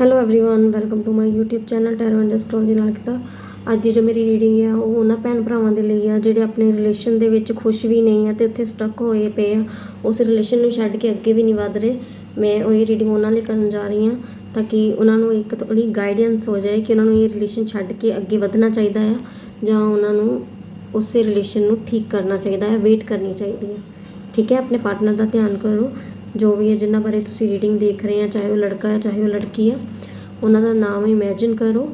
hello everyone welcome to my YouTube channel tarot and astrology ਨਾਲ ਕੀਤਾ ਅੱਜ ਦੀ ਜੋ ਮੇਰੀ ਰੀਡਿੰਗ ਹੈ ਉਹ ਉਹਨਾਂ ਭੈਣ ਭਰਾਵਾਂ ਦੇ ਲਈ ਆ ਜਿਹੜੇ ਆਪਣੇ ਰਿਲੇਸ਼ਨ ਦੇ ਵਿੱਚ ਖੁਸ਼ ਵੀ ਨਹੀਂ ਆ ਤੇ ਉੱਥੇ ਸਟਕ ਹੋਏ ਪਏ ਆ ਉਸ ਰਿਲੇਸ਼ਨ ਨੂੰ ਛੱਡ ਕੇ ਅੱਗੇ ਵੀ ਨਹੀਂ ਵਧ ਰਹੇ ਮੈਂ ਉਹ ਇਹ ਰੀਡਿੰਗ ਉਹਨਾਂ ਲਈ ਕਰਨ ਜਾ ਰਹੀ ਹਾਂ ਤਾਂ ਕਿ ਉਹਨਾਂ ਨੂੰ ਇੱਕ ਥੋੜੀ ਗਾਈਡੈਂਸ ਹੋ ਜਾਏ ਕਿ ਉਹਨਾਂ ਨੂੰ ਇਹ ਰਿਲੇਸ਼ਨ ਛੱਡ ਕੇ ਅੱਗੇ ਵਧਣਾ ਚਾਹੀਦਾ ਹੈ ਜਾਂ ਉਹਨਾਂ ਨੂੰ ਉਸੇ ਰਿਲੇਸ਼ਨ ਨੂੰ ਠੀਕ ਕਰਨਾ ਚਾਹੀਦਾ ਹੈ ਵੇਟ ਕਰਨੀ ਚਾਹੀਦੀ ਹੈ ਠੀਕ ਹੈ ਆਪਣੇ ਪਾਰਟਨਰ ਦਾ ਧਿਆਨ ਕਰੋ ਜੋ ਵੀ ਹੈ, ਜਿਨ੍ਹਾਂ ਬਾਰੇ ਤੁਸੀਂ ਰੀਡਿੰਗ ਦੇਖ ਰਹੇ ਆ, ਚਾਹੇ ਉਹ ਲੜਕਾ ਹੈ, ਚਾਹੇ ਉਹ ਲੜਕੀ ਹੈ, ਉਹਨਾਂ ਦਾ ਨਾਮ ਇਮੇਜਿਨ ਕਰੋ।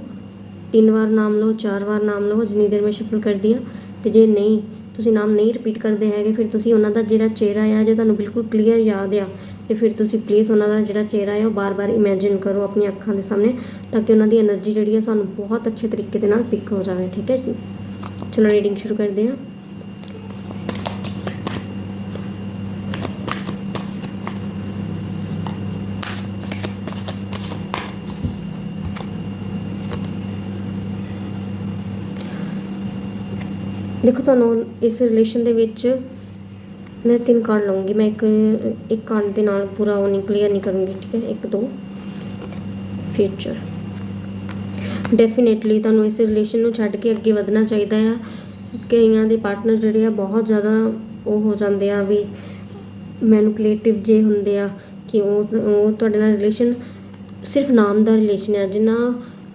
ਤਿੰਨ ਵਾਰ ਨਾਮ ਲਓ, ਚਾਰ ਵਾਰ ਨਾਮ ਲਓ, ਜਿੰਨੀ ਦੇਰ ਮੈਂ ਸ਼ਫਲ ਕਰਦੀ ਆ ਤੇ ਜੇ ਨਹੀਂ, ਤੁਸੀਂ ਨਾਮ ਨਹੀਂ ਰਿਪੀਟ ਕਰਦੇ ਹੈਗੇ, ਫਿਰ ਤੁਸੀਂ ਉਹਨਾਂ ਦਾ ਜਿਹੜਾ ਚਿਹਰਾ ਆ, ਜੇ ਤੁਹਾਨੂੰ ਬਿਲਕੁਲ ਕਲੀਅਰ ਯਾਦ ਆ, ਤੇ ਫਿਰ ਤੁਸੀਂ ਪਲੀਜ਼ ਉਹਨਾਂ ਦਾ ਜਿਹੜਾ ਚਿਹਰਾ ਆ, ਉਹ ਬਾਰ-ਬਾਰ ਇਮੇਜਿਨ ਕਰੋ ਆਪਣੀ ਅੱਖਾਂ ਦੇ ਸਾਹਮਣੇ, ਤਾਂ ਕਿ ਉਹਨਾਂ ਦੀ એનર્ਜੀ ਜਿਹੜੀ ਆ, ਸਾਨੂੰ ਬਹੁਤ ਅੱਛੇ ਤਰੀਕੇ ਦੇ ਨਾਲ ਪਿਕ ਹੋ ਜਾਵੇ, ਠੀਕ ਹੈ ਜੀ? ਚਲੋ ਰੀਡਿੰਗ ਸ਼ੁਰੂ ਕਰਦੇ ਹਾਂ। ਦੇਖੋ ਤੁਹਾਨੂੰ ਇਸ ਰਿਲੇਸ਼ਨ ਦੇ ਵਿੱਚ ਮੈਂ ਤਿੰਨ ਕਾਰਡ ਲਵਾਂਗੀ ਮੈਂ ਇੱਕ ਇੱਕ ਕਾਰਡ ਦੇ ਨਾਲ ਪੂਰਾ ਉਹ ਨਹੀਂ ਕਲੀਅਰ ਨਹੀਂ ਕਰੂੰਗੀ, ਠੀਕ ਹੈ? ਇੱਕ, ਦੋ ਫਿਊਚਰ ਡੈਫੀਨੇਟਲੀ ਤੁਹਾਨੂੰ ਇਸ ਰਿਲੇਸ਼ਨ ਨੂੰ ਛੱਡ ਕੇ ਅੱਗੇ ਵਧਣਾ ਚਾਹੀਦਾ ਆ। ਕਈਆਂ ਦੇ ਪਾਰਟਨਰ ਜਿਹੜੇ ਆ, ਬਹੁਤ ਜ਼ਿਆਦਾ ਉਹ ਹੋ ਜਾਂਦੇ ਆ ਵੀ ਮੈਨੂਪਲੇਟਿਵ ਜੇ ਹੁੰਦੇ ਆ ਕਿ ਉਹ ਉਹ ਤੁਹਾਡੇ ਨਾਲ ਰਿਲੇਸ਼ਨ ਸਿਰਫ ਨਾਮ ਦਾ ਰਿਲੇਸ਼ਨ ਆ। ਜਿੰਨਾ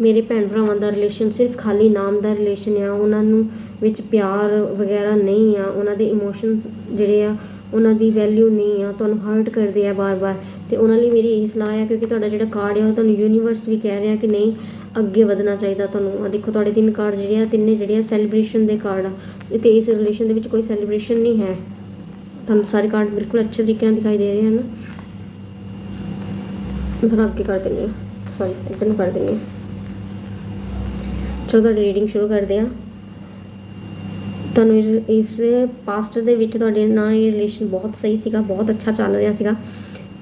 ਮੇਰੇ ਭੈਣ ਭਰਾਵਾਂ ਦਾ ਰਿਲੇਸ਼ਨ ਸਿਰਫ ਖਾਲੀ ਨਾਮ ਦਾ ਰਿਲੇਸ਼ਨ ਆ, ਉਹਨਾਂ ਨੂੰ ਵਿੱਚ ਪਿਆਰ ਵਗੈਰਾ ਨਹੀਂ ਆ, ਉਹਨਾਂ ਦੇ ਇਮੋਸ਼ਨਸ ਜਿਹੜੇ ਆ, ਉਹਨਾਂ ਦੀ ਵੈਲਿਊ ਨਹੀਂ ਆ, ਤੁਹਾਨੂੰ ਹਰਟ ਕਰਦੇ ਆ ਬਾਰ-ਬਾਰ। ਤੇ ਉਹਨਾਂ ਲਈ ਮੇਰੀ ਇਹੀ ਸਲਾਹ ਹੈ ਕਿਉਂਕਿ ਤੁਹਾਡਾ ਜਿਹੜਾ ਕਾਰਡ ਹੈ ਉਹ ਤੁਹਾਨੂੰ ਯੂਨੀਵਰਸ ਵੀ ਕਹਿ ਰਿਹਾ ਕਿ ਨਹੀਂ, ਅੱਗੇ ਵਧਣਾ ਚਾਹੀਦਾ ਤੁਹਾਨੂੰ। ਆ ਦੇਖੋ, ਤੁਹਾਡੇ ਤਿੰਨ ਕਾਰਡ ਜਿਹੜੇ ਆ, ਤਿੰਨੇ ਜਿਹੜੇ ਆ ਸੈਲੀਬ੍ਰੇਸ਼ਨ ਦੇ ਕਾਰਡ ਆ। ਤੇ ਇਸ ਰਿਲੇਸ਼ਨ ਦੇ ਵਿੱਚ ਕੋਈ ਸੈਲੀਬ੍ਰੇਸ਼ਨ ਨਹੀਂ ਹੈ। ਤੁਹਾਨੂੰ ਸਾਰੇ ਕਾਰਡ ਬਿਲਕੁਲ ਅੱਛੇ ਤਰੀਕੇ ਨਾਲ ਦਿਖਾਈ ਦੇ ਰਹੇ ਹਨ। ਮੈਂ ਥੋੜਾ ਅੱਗੇ ਕਰ ਦਿੰਦੀ ਹਾਂ। ਸੌਰੀ ਇੱਧਰ ਨੂੰ ਕਰ ਦਿੰਦੀ ਹਾਂ। ਚਲੋ, ਤੁਹਾਡੀ ਰੀਡਿੰਗ ਸ਼ੁਰੂ ਕਰਦੇ ਹਾਂ। ਤੁਹਾਨੂੰ ਇਸ- ਇਸ ਪਾਸਟ ਦੇ ਵਿੱਚ ਤੁਹਾਡੇ ਨਾਲ ਇਹ ਰਿਲੇਸ਼ਨ ਬਹੁਤ ਸਹੀ ਸੀਗਾ, ਬਹੁਤ ਅੱਛਾ ਚੱਲ ਰਿਹਾ ਸੀਗਾ।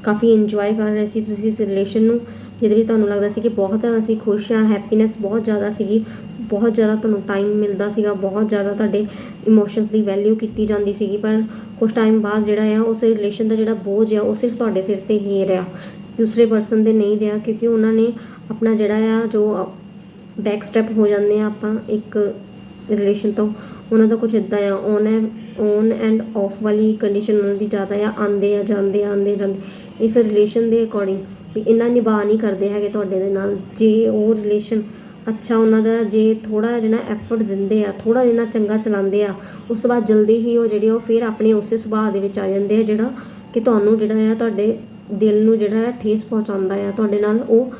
ਕਾਫੀ ਇੰਜੋਏ ਕਰ ਰਹੇ ਸੀ ਤੁਸੀਂ ਇਸ ਰਿਲੇਸ਼ਨ ਨੂੰ, ਜਿਹਦੇ ਵਿੱਚ ਤੁਹਾਨੂੰ ਲੱਗਦਾ ਸੀ ਕਿ ਬਹੁਤ ਅਸੀਂ ਖੁਸ਼ ਆ ਹੈਪੀਨੈਸ ਬਹੁਤ ਜ਼ਿਆਦਾ ਸੀਗੀ। ਬਹੁਤ ਜ਼ਿਆਦਾ ਤੁਹਾਨੂੰ ਟਾਈਮ ਮਿਲਦਾ ਸੀਗਾ, ਬਹੁਤ ਜ਼ਿਆਦਾ ਤੁਹਾਡੇ ਇਮੋਸ਼ਨਸ ਦੀ ਵੈਲਿਊ ਕੀਤੀ ਜਾਂਦੀ ਸੀਗੀ। ਪਰ ਕੁਝ ਟਾਈਮ ਬਾਅਦ ਜਿਹੜਾ ਆ, ਉਸ ਰਿਲੇਸ਼ਨ ਦਾ ਜਿਹੜਾ ਬੋਝ ਆ, ਉਹ ਸਿਰਫ ਤੁਹਾਡੇ ਸਿਰ ਤੇ ਹੀ ਰਿਹਾ। ਦੂਸਰੇ ਪਰਸਨ ਦੇ ਨਹੀਂ ਰਿਹਾ, ਕਿਉਂਕਿ ਉਹਨਾਂ ਨੇ ਆਪਣਾ ਜਿਹੜਾ ਆ, ਜੋ ਬੈਕ ਸਟੈਪ ਹੋ ਜਾਂਦੇ ਆ ਆਪਾਂ ਇੱਕ ਰਿਲੇਸ਼ਨ ਤੋਂ ਉਹਨਾਂ ਦਾ ਕੁਝ ਇਦਾਂ ਆ ਔਨ ਹੈ ਔਨ ਐਂਡ ਆਫ ਵਾਲੀ ਕੰਡੀਸ਼ਨ ਉਹਨਾਂ ਦੀ ਜ਼ਿਆਦਾ ਆ ਆਂਦੇ ਆ, ਜਾਂਦੇ ਆ ਆਂਦੇ ਜਾਂਦੇ ਇਸ ਰਿਲੇਸ਼ਨ ਦੇ ਅਕੋਰਡਿੰਗ ਵੀ ਇੰਨਾ ਨਿਭਾ ਨਹੀਂ ਕਰਦੇ ਹੈਗੇ ਤੁਹਾਡੇ ਦੇ ਨਾਲ। ਜੇ ਉਹ ਰਿਲੇਸ਼ਨ ਅੱਛਾ ਉਹਨਾਂ ਦਾ, ਜੇ ਥੋੜਾ ਜਿਹਾ ਐਫਰਟ ਦਿੰਦੇ ਆ ਥੋੜਾ ਜਿਹਾ ਚੰਗਾ ਚਲਾਉਂਦੇ ਆ, ਉਸ ਤੋਂ ਬਾਅਦ ਜਲਦੀ ਹੀ ਉਹ ਜਿਹੜੇ ਉਹ ਫਿਰ ਆਪਣੇ ਉਸੇ ਸੁਭਾਅ ਦੇ ਵਿੱਚ ਆ ਜਾਂਦੇ ਆ, ਜਿਹੜਾ ਕਿ ਤੁਹਾਨੂੰ ਜਿਹੜਾ ਆ ਤੁਹਾਡੇ ਦਿਲ ਨੂੰ ਜਿਹੜਾ ਹੈ ਠੇਸ ਪਹੁੰਚਾਉਂਦਾ ਆ। ਤੁਹਾਡੇ ਨਾਲ ਉਹ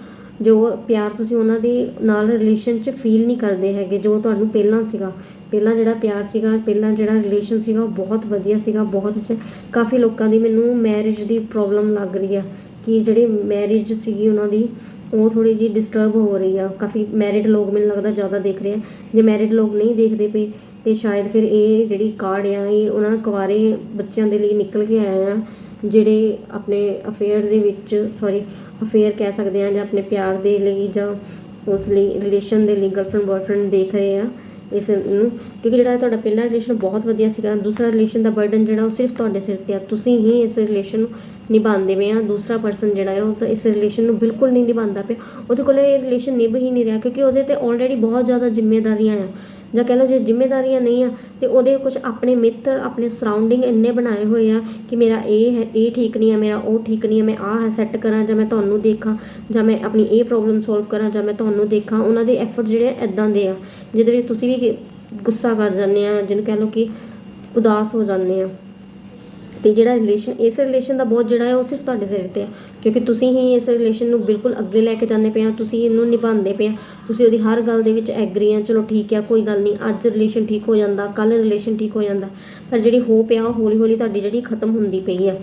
ਜੋ ਪਿਆਰ ਤੁਸੀਂ ਉਹਨਾਂ ਦੇ ਨਾਲ ਰਿਲੇਸ਼ਨ 'ਚ ਫੀਲ ਨਹੀਂ ਕਰਦੇ ਹੈਗੇ, ਜੋ ਤੁਹਾਨੂੰ ਪਹਿਲਾਂ ਸੀਗਾ। ਪਹਿਲਾਂ ਜਿਹੜਾ ਪਿਆਰ ਸੀਗਾ, ਪਹਿਲਾਂ ਜਿਹੜਾ ਰਿਲੇਸ਼ਨ ਸੀਗਾ ਉਹ ਬਹੁਤ ਵਧੀਆ ਸੀਗਾ, ਬਹੁਤ ਅੱਛਾ ਕਾਫੀ ਲੋਕਾਂ ਦੀ ਮੈਨੂੰ ਮੈਰਿਜ ਦੀ ਪ੍ਰੋਬਲਮ ਲੱਗ ਰਹੀ ਆ ਕਿ ਜਿਹੜੀ ਮੈਰਿਜ ਸੀਗੀ ਉਹਨਾਂ ਦੀ, ਉਹ ਥੋੜੀ ਜੀ ਡਿਸਟਰਬ ਹੋ ਰਹੀ ਆ। ਕਾਫੀ ਮੈਰਿਡ ਲੋਕ ਮੈਨੂੰ ਲੱਗਦਾ ਜ਼ਿਆਦਾ ਦੇਖ ਰਹੇ ਆ। ਜੇ ਮੈਰਿਡ ਲੋਕ ਨਹੀਂ ਦੇਖਦੇ ਪਏ, ਤੇ ਸ਼ਾਇਦ ਫਿਰ ਇਹ ਜਿਹੜੀ ਕਾਰਡ ਆ, ਇਹ ਉਹਨਾਂ ਕੁਆਰੇ ਬੱਚਿਆਂ ਦੇ ਲਈ ਨਿਕਲ ਕੇ ਆਇਆ ਆ, ਜਿਹੜੇ ਆਪਣੇ ਅਫੇਅਰ ਦੇ ਵਿੱਚ ਸੌਰੀ ਅਫੇਅਰ ਕਹਿ ਸਕਦੇ ਆ ਜਾਂ ਆਪਣੇ ਪਿਆਰ ਦੇ ਲਈ ਜਾਂ ਉਸ ਲਈ ਰਿਲੇਸ਼ਨ ਦੇ ਲਈ ਗਰਲਫ੍ਰੈਂਡ ਬॉयਫ੍ਰੈਂਡ ਦੇਖ ਰਹੇ ਆ। ਇਸ, ਨੂੰ, ਕਿਉਂਕਿ ਜਿਹੜਾ ਤੁਹਾਡਾ ਪਹਿਲਾ ਰਿਲੇਸ਼ਨ ਬਹੁਤ ਵਧੀਆ ਸੀਗਾ, ਦੂਸਰਾ ਰਿਲੇਸ਼ਨ ਦਾ ਬਰਡਨ ਜਿਹੜਾ ਉਹ ਸਿਰਫ ਤੁਹਾਡੇ ਸਿਰ ਤੇ ਆ। ਤੁਸੀਂ ਹੀ ਇਸ ਰਿਲੇਸ਼ਨ ਨੂੰ ਨਿਭਾਉਂਦੇ ਪਏ ਆ। ਦੂਸਰਾ ਪਰਸਨ ਜਿਹੜਾ ਹੈ ਉਹ ਤਾਂ ਇਸ ਰਿਲੇਸ਼ਨ ਨੂੰ ਬਿਲਕੁਲ ਨਹੀਂ ਨਿਭਾਉਂਦਾ ਪਿਆ। ਉਹਦੇ ਕੋਲ ਇਹ ਰਿਲੇਸ਼ਨ ਨਿਭ ਹੀ ਨਹੀਂ ਰਿਹਾ, ਕਿਉਂਕਿ ਉਹਦੇ ਤੇ ਆਲਰੇਡੀ ਬਹੁਤ ਜ਼ਿਆਦਾ ਜ਼ਿੰਮੇਵਾਰੀਆਂ ਆ। ਜਾਂ ਕਹਿ ਲਓ ਜੇ ਜ਼ਿੰਮੇਵਾਰੀਆਂ ਨਹੀਂ ਆ, ਤੇ ਉਹਦੇ ਕੁਝ ਆਪਣੇ ਮਿੱਤ, ਆਪਣੇ ਸਰਾਊਂਡਿੰਗ ਇੰਨੇ ਬਣਾਏ ਹੋਏ ਆ ਕਿ ਮੇਰਾ ਇਹ ਹੈ, ਇਹ ਠੀਕ ਨਹੀਂ ਆ, ਮੇਰਾ ਉਹ ਠੀਕ ਨਹੀਂ ਆ, ਮੈਂ ਆਹ ਹੈ ਸੈੱਟ ਕਰਾਂ ਜਾਂ ਮੈਂ ਤੁਹਾਨੂੰ ਦੇਖਾਂ ਜਾਂ ਮੈਂ ਆਪਣੀ ਇਹ ਪ੍ਰੋਬਲਮ ਸੋਲਵ ਕਰਾਂ ਜਾਂ ਮੈਂ ਤੁਹਾਨੂੰ ਦੇਖਾਂ, ਉਹਨਾਂ ਦੇ ਐਫਰਟ ਜਿਹੜੇ ਐਦਾਂ ਦੇ ਆ, ਜਿਹਦੇ ਵਿੱਚ ਤੁਸੀਂ ਵੀ ਗੁੱਸਾ ਕਰ ਜਾਂਦੇ ਆ, ਜਿਹਨੂੰ ਕਹਿ ਲਓ ਕਿ ਉਦਾਸ ਹੋ ਜਾਂਦੇ ਆ। ਤੇ ਜਿਹੜਾ ਰਿਲੇਸ਼ਨ ਇਸ ਰਿਲੇਸ਼ਨ ਦਾ ਬਹੁਤ ਜਿਹੜਾ ਹੈ ਉਹ ਸਿਰਫ ਤੁਹਾਡੇ ਸਿਰ ਤੇ ਆ। ਕਿਉਂਕਿ ਤੁਸੀਂ ਹੀ ਇਸ ਰਿਲੇਸ਼ਨ ਨੂੰ ਬਿਲਕੁਲ ਅੱਗੇ ਲੈ ਕੇ ਜਾਂਦੇ ਪਏ ਆ ਤੁਸੀਂ ਇਹਨੂੰ ਨਿਭਾਉਂਦੇ ਪਏ ਆ ਤੁਸੀਂ ਉਹਦੀ ਹਰ ਗੱਲ ਦੇ ਵਿੱਚ ਐਗਰੀ ਆ, ਚਲੋ ਠੀਕ ਆ, ਕੋਈ ਗੱਲ ਨਹੀਂ, ਅੱਜ ਰਿਲੇਸ਼ਨ ਠੀਕ ਹੋ ਜਾਂਦਾ ਕੱਲ ਰਿਲੇਸ਼ਨ ਠੀਕ ਹੋ ਜਾਂਦਾ, ਪਰ ਜਿਹੜੀ ਹੋਪ ਆ, ਉਹ ਹੌਲੀ ਹੌਲੀ ਤੁਹਾਡੀ ਜਿਹੜੀ ਖਤਮ ਹੁੰਦੀ ਪਈ ਆ,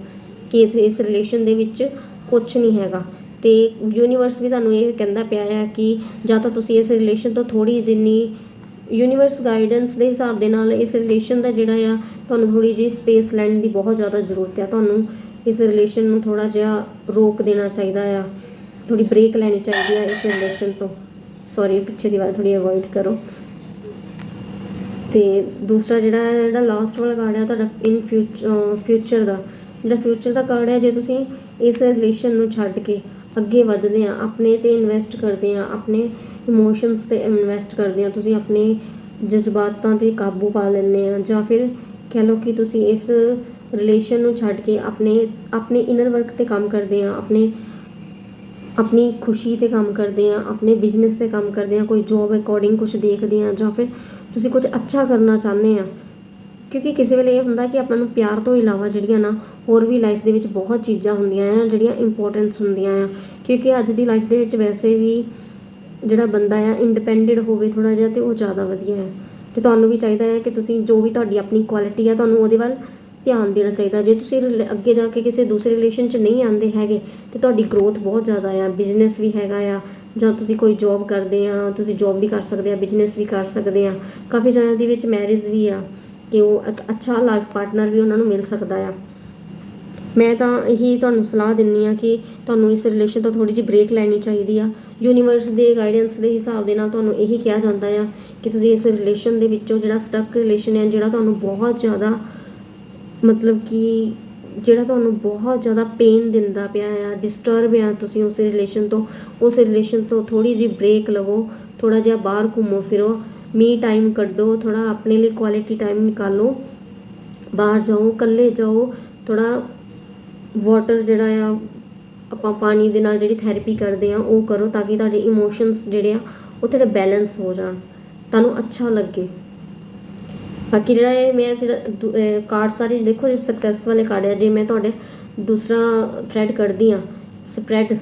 ਕਿ ਇਸ ਇਸ ਰਿਲੇਸ਼ਨ ਦੇ ਵਿੱਚ ਕੁਝ ਨਹੀਂ ਹੈਗਾ। ਤੇ ਯੂਨੀਵਰਸ ਵੀ ਤੁਹਾਨੂੰ ਇਹ ਕਹਿੰਦਾ ਪਿਆ ਆ ਕਿ ਜਾਂ ਤਾਂ ਤੁਸੀਂ ਇਸ ਰਿਲੇਸ਼ਨ ਤੋਂ ਥੋੜੀ ਜਿੰਨੀ ਯੂਨੀਵਰਸ ਗਾਈਡੈਂਸ ਦੇ ਹਿਸਾਬ ਦੇ ਨਾਲ ਇਸ ਰਿਲੇਸ਼ਨ ਦਾ ਜਿਹੜਾ ਆ, ਤੁਹਾਨੂੰ ਥੋੜੀ ਜਿਹੀ ਸਪੇਸ ਲੈਣ ਦੀ ਬਹੁਤ ਜ਼ਿਆਦਾ ਜ਼ਰੂਰਤ ਹੈ ਤੁਹਾਨੂੰ ਇਸ ਰਿਲੇਸ਼ਨ ਨੂੰ ਥੋੜਾ ਜਿਹਾ ਰੋਕ ਦੇਣਾ ਚਾਹੀਦਾ ਆ। ਥੋੜੀ ਬ੍ਰੇਕ ਲੈਣੀ ਚਾਹੀਦੀ ਆ ਇਸ ਰਿਲੇਸ਼ਨ ਤੋਂ। ਸੌਰੀ ਪਿੱਛੇ ਦੀ ਵਾਰ ਥੋੜੀ ਅਵੋਇਡ ਕਰੋ। ਤੇ ਦੂਸਰਾ ਜਿਹੜਾ ਜਿਹੜਾ ਲਾਸਟ ਵਾਲਾ ਕਾਰਡ ਆ ਤੁਹਾਡਾ ਇਨ ਫਿਊਚਰ ਦਾ। ਜਿਹੜਾ ਫਿਊਚਰ ਦਾ ਕਾਰਡ ਹੈ ਜੇ ਤੁਸੀਂ ਇਸ ਰਿਲੇਸ਼ਨ ਨੂੰ ਛੱਡ ਕੇ ਅੱਗੇ ਵਧਦੇ ਆ, ਆਪਣੇ ਤੇ ਇਨਵੈਸਟ ਕਰਦੇ ਆ, ਆਪਣੇ ਇਮੋਸ਼ਨਸ ਤੇ ਇਨਵੈਸਟ ਕਰਦੇ ਆ, ਤੁਸੀਂ ਆਪਣੇ ਜਜ਼ਬਾਤਾਂ ਤੇ ਕਾਬੂ ਪਾ ਲੈਂਦੇ ਆ, ਜਾਂ ਫਿਰ ਕਹਿ ਲਓ ਕਿ ਤੁਸੀਂ ਇਸ ਰਿਲੇਸ਼ਨ ਨੂੰ ਛੱਡ ਕੇ ਆਪਣੇ ਆਪਣੇ ਇਨਰ ਵਰਕ ਤੇ ਕੰਮ ਕਰਦੇ ਆ ਆਪਣੇ, ਆਪਣੀ ਖੁਸ਼ੀ ਤੇ ਕੰਮ ਕਰਦੇ ਆ ਆਪਣੇ ਬਿਜ਼ਨਸ ਤੇ ਕੰਮ ਕਰਦੇ ਆ ਕੋਈ ਜੋਬ ਅਕੋਰਡਿੰਗ ਕੁਝ ਦੇਖਦੇ ਆ ਜਾਂ ਫਿਰ ਤੁਸੀਂ ਕੁਝ ਅੱਛਾ ਕਰਨਾ ਚਾਹੁੰਦੇ ਆ ਕਿਉਂਕਿ ਕਿਸੇ ਵੇਲੇ ਇਹ ਹੁੰਦਾ ਕਿ ਆਪਾਂ ਨੂੰ ਪਿਆਰ ਤੋਂ ਇਲਾਵਾ ਜਿਹੜੀਆਂ ਨਾ ਹੋਰ ਵੀ ਲਾਈਫ ਦੇ ਵਿੱਚ ਬਹੁਤ ਚੀਜ਼ਾਂ ਹੁੰਦੀਆਂ ਆ, ਜਿਹੜੀਆਂ ਇੰਪੋਰਟੈਂਸ ਹੁੰਦੀਆਂ ਆ। ਕਿਉਂਕਿ ਅੱਜ ਦੀ ਲਾਈਫ ਦੇ ਵਿੱਚ ਵੈਸੇ ਵੀ ਜਿਹੜਾ ਬੰਦਾ ਆ ਇੰਡੀਪੈਂਡੈਂਟ ਹੋਵੇ ਥੋੜਾ ਜਿਹਾ ਤੇ ਉਹ ਜ਼ਿਆਦਾ ਵਧੀਆ ਹੈ ਤੇ ਤੁਹਾਨੂੰ ਵੀ ਚਾਹੀਦਾ ਹੈ ਕਿ ਤੁਸੀਂ ਜੋ ਵੀ ਤੁਹਾਡੀ ਆਪਣੀ ਕੁਆਲਿਟੀ ਆ, ਤੁਹਾਨੂੰ ਉਹਦੇ ਵੱਲ ਧਿਆਨ ਦੇਣਾ ਚਾਹੀਦਾ। ਜੇ ਤੁਸੀਂ ਰਿਲੇ- ਅੱਗੇ ਜਾ ਕੇ ਕਿਸੇ ਦੂਸਰੇ ਰਿਲੇਸ਼ਨ 'ਚ ਨਹੀਂ ਆਉਂਦੇ ਹੈਗੇ, ਤੇ ਤੁਹਾਡੀ ਗਰੋਥ ਬਹੁਤ ਜ਼ਿਆਦਾ ਆ। ਬਿਜ਼ਨਸ ਵੀ ਹੈਗਾ ਆ, ਜਾਂ ਤੁਸੀਂ ਕੋਈ ਜੌਬ ਕਰਦੇ ਆ, ਤੁਸੀਂ ਜੌਬ ਵੀ ਕਰ ਸਕਦੇ ਆ ਬਿਜ਼ਨਸ ਵੀ ਕਰ ਸਕਦੇ ਆ। ਕਾਫੀ ਜਣਿਆਂ ਦੇ ਵਿੱਚ ਮੈਰਿਜ ਵੀ ਆ, ਕਿ ਉਹ ਅੱਛਾ ਲਾਈਫ ਪਾਰਟਨਰ ਵੀ ਉਹਨਾਂ ਨੂੰ ਮਿਲ ਸਕਦਾ ਆ। ਮੈਂ ਤਾਂ ਇਹੀ ਤੁਹਾਨੂੰ ਸਲਾਹ ਦਿੰਨੀ ਆ ਕਿ ਤੁਹਾਨੂੰ ਇਸ ਰਿਲੇਸ਼ਨ ਤੋਂ ਥੋੜੀ ਜਿਹੀ ਬ੍ਰੇਕ ਲੈਣੀ ਚਾਹੀਦੀ ਆ। ਯੂਨੀਵਰਸ ਦੇ ਗਾਈਡੈਂਸ ਦੇ ਹਿਸਾਬ ਦੇ ਨਾਲ ਤੁਹਾਨੂੰ ਇਹੀ ਕਿਹਾ ਜਾਂਦਾ ਆ ਕਿ ਤੁਸੀਂ ਇਸ ਰਿਲੇਸ਼ਨ ਦੇ ਵਿੱਚੋਂ ਜਿਹੜਾ ਸਟਕ ਰਿਲੇਸ਼ਨ ਹੈ ਜਿਹੜਾ ਤੁਹਾਨੂੰ ਬਹੁਤ ਜ਼ਿਆਦਾ ਮਤਲਬ ਕਿ ਜਿਹੜਾ ਤੁਹਾਨੂੰ ਬਹੁਤ ਜ਼ਿਆਦਾ ਪੇਨ ਦਿੰਦਾ ਪਿਆ ਆ ਡਿਸਟਰਬ ਆ ਤੁਸੀਂ ਉਸ ਰਿਲੇਸ਼ਨ ਤੋਂ, ਉਸ ਰਿਲੇਸ਼ਨ ਤੋਂ ਥੋੜੀ ਜਿਹੀ ਬ੍ਰੇਕ ਲਵੋ ਥੋੜਾ ਜਿਹਾ ਬਾਹਰ ਘੁੰਮੋ ਫਿਰੋ ਮੀ ਟਾਈਮ ਕੱਢੋ ਥੋੜਾ ਆਪਣੇ ਲਈ ਕੁਆਲਿਟੀ ਟਾਈਮ ਨਿਕਾਲੋ, ਬਾਹਰ ਜਾਓ, ਇਕੱਲੇ ਜਾਓ ਥੋੜਾ ਵਾਟਰ ਜਿਹੜਾ ਆ, ਆਪਾਂ ਪਾਣੀ ਦੇ ਨਾਲ ਜਿਹੜੀ ਥੈਰੇਪੀ ਕਰਦੇ ਆ, ਉਹ ਕਰੋ ਤਾਂ ਕਿ ਤੁਹਾਡੇ ਇਮੋਸ਼ਨਸ ਜਿਹੜੇ ਆ, ਉਹ ਥੋੜੇ ਬੈਲੈਂਸ ਹੋ ਜਾਣ, ਤੁਹਾਨੂੰ ਅੱਛਾ ਲੱਗੇ। ਬਾਕੀ ਜਿਹੜਾ ਇਹ ਮੈਂ ਜਿਹੜਾ ਕਾਰਡ ਸਾਰੇ ਦੇਖੋ ਇਹ ਸਕਸੈਸ ਵਾਲੇ ਕਾਰਡ ਆ, ਜੇ ਮੈਂ ਤੁਹਾਡੇ ਦੂਸਰਾ ਥ੍ਰੈਡ ਕੱਢਦੀ ਆ ਸਪਰੈਡ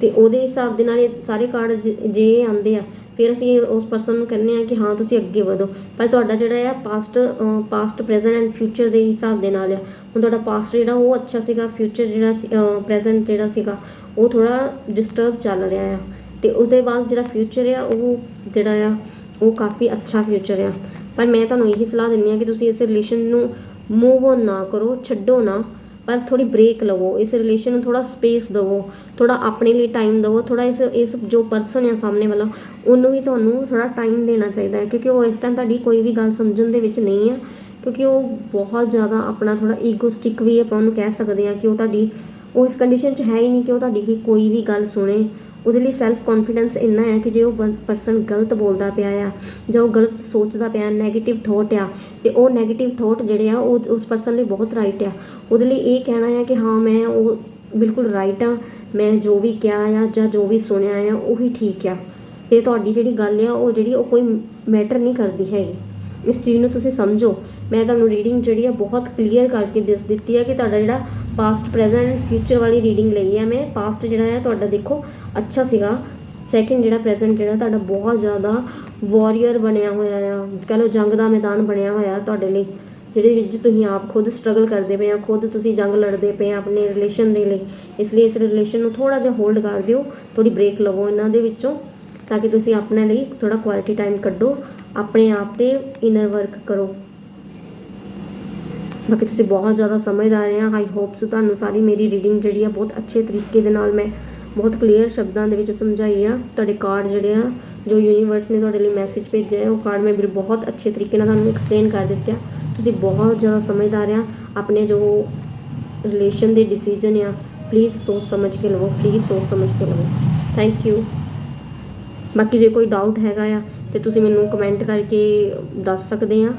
ਤੇ ਉਹਦੇ ਹਿਸਾਬ ਦੇ ਨਾਲ ਇਹ ਸਾਰੇ ਕਾਰਡ ਜੇ ਆਉਂਦੇ ਆ, ਫਿਰ ਅਸੀਂ ਉਸ ਪਰਸਨ ਨੂੰ ਕਹਿੰਦੇ ਆ ਕਿ ਹਾਂ, ਤੁਸੀਂ ਅੱਗੇ ਵਧੋ। ਪਰ ਤੁਹਾਡਾ ਜਿਹੜਾ ਆ past past present and future ਦੇ ਹਿਸਾਬ ਦੇ ਨਾਲ ਆ। ਹੁਣ ਤੁਹਾਡਾ ਪਾਸਟ ਜਿਹੜਾ ਉਹ ਅੱਛਾ ਸੀਗਾ ਫਿਊਚਰ ਜਿਹੜਾ ਪ੍ਰੈਜ਼ੈਂਟ ਜਿਹੜਾ ਸੀਗਾ, ਉਹ ਥੋੜਾ ਡਿਸਟਰਬ ਚੱਲ ਰਿਹਾ ਆ। ਤੇ ਉਸ ਦੇ ਬਾਅਦ ਜਿਹੜਾ ਫਿਊਚਰ ਆ, ਉਹ ਜਿਹੜਾ ਆ, ਉਹ ਕਾਫੀ ਅੱਛਾ ਫਿਊਚਰ ਆ। ਪਰ ਮੈਂ ਤੁਹਾਨੂੰ ਇਹੀ ਸਲਾਹ ਦਿੰਦੀ ਆ ਕਿ ਤੁਸੀਂ ਇਸ ਰਿਲੇਸ਼ਨ ਨੂੰ ਮੂਵ ਔਨ ਨਾ ਕਰੋ, ਛੱਡੋ ਨਾ, ਬਸ ਥੋੜੀ ਬ੍ਰੇਕ ਲਵੋ। ਇਸ ਰਿਲੇਸ਼ਨ ਨੂੰ ਥੋੜਾ ਸਪੇਸ ਦਿਵੋ ਥੋੜਾ ਆਪਣੇ ਲਈ ਟਾਈਮ ਦਿਵੋ ਥੋੜਾ ਇਸ ਇਸ ਜੋ ਪਰਸਨ ਆ ਸਾਹਮਣੇ ਵਾਲਾ, ਉਹਨੂੰ ਵੀ ਤੁਹਾਨੂੰ ਥੋੜਾ ਟਾਈਮ ਦੇਣਾ ਚਾਹੀਦਾ ਹੈ। ਕਿਉਂਕਿ ਉਹ ਇਸ ਟਾਈਮ ਤੁਹਾਡੀ ਕੋਈ ਵੀ ਗੱਲ ਸਮਝਣ ਦੇ ਵਿੱਚ ਨਹੀਂ ਆ। ਕਿਉਂਕਿ ਉਹ ਬਹੁਤ ਜ਼ਿਆਦਾ ਆਪਣਾ ਥੋੜਾ ਈਗੋਸਟਿਕ ਵੀ ਆਪਾਂ ਉਹਨੂੰ ਕਹਿ ਸਕਦੇ ਆ ਕਿ ਉਹ ਤੁਹਾਡੀ, ਉਹ ਇਸ ਕੰਡੀਸ਼ਨ 'ਚ ਹੈ ਹੀ ਨਹੀਂ ਕਿ ਉਹ ਤੁਹਾਡੀ ਕੋਈ ਵੀ ਗੱਲ ਸੁਣੇ। ਉਹਦੇ ਲਈ ਸੈਲਫ ਕੌਨਫੀਡੈਂਸ ਇੰਨਾ ਹੈ ਕਿ ਜੇ ਉਹ ਪਰਸਨ ਗਲਤ ਬੋਲਦਾ ਪਿਆ ਆ, ਜਾਂ ਉਹ ਗਲਤ ਸੋਚਦਾ ਪਿਆ ਨੈਗੇਟਿਵ ਥੋਟ ਆ, ਤੇ ਉਹ ਨੈਗੇਟਿਵ ਥੋਟ ਜਿਹੜੇ ਆ, ਉਹ ਉਸ ਪਰਸਨ ਲਈ ਬਹੁਤ ਰਾਈਟ ਆ। ਉਹਦੇ ਲਈ ਇਹ ਕਹਿਣਾ ਹੈ ਕਿ ਹਾਂ, ਮੈਂ ਉਹ ਬਿਲਕੁਲ ਰਾਈਟ ਆ, ਮੈਂ ਜੋ ਵੀ ਕਿਹਾ ਆ, ਜਾਂ ਜੋ ਵੀ ਸੁਣਿਆ ਆ, ਉਹੀ ਠੀਕ ਆ। ਤੇ ਤੁਹਾਡੀ ਜਿਹੜੀ ਗੱਲ ਆ, ਉਹ ਜਿਹੜੀ, ਉਹ ਕੋਈ ਮੈਟਰ ਨਹੀਂ ਕਰਦੀ ਹੈਗੀ। ਇਸ ਚੀਜ਼ ਨੂੰ ਤੁਸੀਂ ਸਮਝੋ। ਮੈਂ ਤੁਹਾਨੂੰ ਰੀਡਿੰਗ ਜਿਹੜੀ ਆ, ਬਹੁਤ ਕਲੀਅਰ ਕਰਕੇ ਦੱਸ ਦਿੱਤੀ ਆ ਕਿ ਤੁਹਾਡਾ ਜਿਹੜਾ ਪਾਸਟ ਪ੍ਰੈਜ਼ੈਂਟ ਫਿਊਚਰ ਵਾਲੀ ਰੀਡਿੰਗ ਲਈ ਹੈ ਮੈਂ। ਪਾਸਟ ਜਿਹੜਾ ਆ ਤੁਹਾਡਾ ਦੇਖੋ, ਅੱਛਾ ਸੀਗਾ। ਸੈਕਿੰਡ ਜਿਹੜਾ ਪ੍ਰੈਜ਼ੈਂਟ ਜਿਹੜਾ, ਤੁਹਾਡਾ ਬਹੁਤ ਜ਼ਿਆਦਾ ਵਾਰੀਅਰ ਬਣਿਆ ਹੋਇਆ ਆ। ਕਹ ਲਓ, ਜੰਗ ਦਾ ਮੈਦਾਨ ਬਣਿਆ ਹੋਇਆ ਤੁਹਾਡੇ ਲਈ। ਜਿਹਦੇ ਵਿੱਚ ਤੁਸੀਂ ਆਪ ਖੁਦ ਸਟਰਗਲ ਕਰਦੇ ਪਏ ਆ। ਖੁਦ ਤੁਸੀਂ ਜੰਗ ਲੜਦੇ ਪਏ ਆ ਆਪਣੇ ਰਿਲੇਸ਼ਨ ਦੇ ਲਈ। ਇਸ ਲਈ ਇਸ ਰਿਲੇਸ਼ਨ ਨੂੰ ਥੋੜਾ ਜਿਹਾ ਹੋਲਡ ਕਰ ਦਿਓ। ਥੋੜੀ ਬ੍ਰੇਕ ਲਵੋ ਇਹਨਾਂ ਦੇ ਵਿੱਚੋਂ, ਤਾਂ ਕਿ ਤੁਸੀਂ ਆਪਣੇ ਲਈ ਥੋੜਾ ਕੁਆਲਿਟੀ ਟਾਈਮ ਕੱਢੋ। ਆਪਣੇ ਆਪ ਤੇ ਇਨਰ ਵਰਕ ਕਰੋ। ਬਾਕੀ ਤੁਸੀਂ ਬਹੁਤ ਜ਼ਿਆਦਾ ਸਮਝਦਾਰ ਆ। ਆਈ ਹੋਪ ਸੋ ਤੁਹਾਨੂੰ ਸਾਰੀ ਮੇਰੀ ਰੀਡਿੰਗ ਜਿਹੜੀ ਆ ਬਹੁਤ ਅੱਛੇ ਤਰੀਕੇ ਦੇ ਨਾਲ ਮੈਂ ਬਹੁਤ ਕਲੀਅਰ ਸ਼ਬਦਾਂ ਦੇ ਵਿੱਚ ਸਮਝਾਈ ਆ। ਤੁਹਾਡੇ ਕਾਰਡ ਜਿਹੜੇ ਆ, ਜੋ ਯੂਨੀਵਰਸ ਨੇ ਤੁਹਾਡੇ ਲਈ ਮੈਸੇਜ ਭੇਜਿਆ ਹੈ, ਉਹ ਕਾਰਡ ਮੈਂ ਬਿਲ ਬਹੁਤ ਅੱਛੇ ਤਰੀਕੇ ਨਾਲ ਤੁਹਾਨੂੰ ਐਕਸਪਲੇਨ ਕਰ ਦਿੱਤੇ ਆ। ਤੁਸੀਂ ਬਹੁਤ ਜ਼ਿਆਦਾ ਸਮਝਦਾਰ ਆ। ਆਪਣੇ ਜੋ ਰਿਲੇਸ਼ਨ ਦੇ ਡਿਸੀਜਨ ਆ ਪਲੀਜ਼ ਸੋਚ ਸਮਝ ਕੇ ਲਵੋ ਪਲੀਜ਼ ਸੋਚ ਸਮਝ ਕੇ ਲਵੋ। ਥੈਂਕ ਯੂ ਬਾਕੀ ਜੇ ਕੋਈ ਡਾਊਟ ਹੈਗਾ ਆ, ਤੇ ਤੁਸੀਂ ਮੈਨੂੰ ਕਮੈਂਟ ਕਰਕੇ ਦੱਸ ਸਕਦੇ ਆ।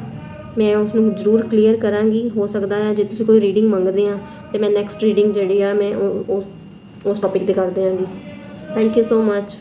ਮੈਂ ਉਸ ਨੂੰ ਜ਼ਰੂਰ ਕਲੀਅਰ ਕਰਾਂਗੀ। ਹੋ ਸਕਦਾ ਹੈ ਜੇ ਤੁਸੀਂ ਕੋਈ ਰੀਡਿੰਗ ਮੰਗਦੇ ਆ, ਤੇ ਮੈਂ ਨੈਕਸਟ ਰੀਡਿੰਗ ਜਿਹੜੀ ਆ, ਮੈਂ ਉਹ- ਉਸ ਉਸ ਟੌਪਿਕ ਤੇ ਕਰ ਦਿਆਂਗੀ। Thank you so much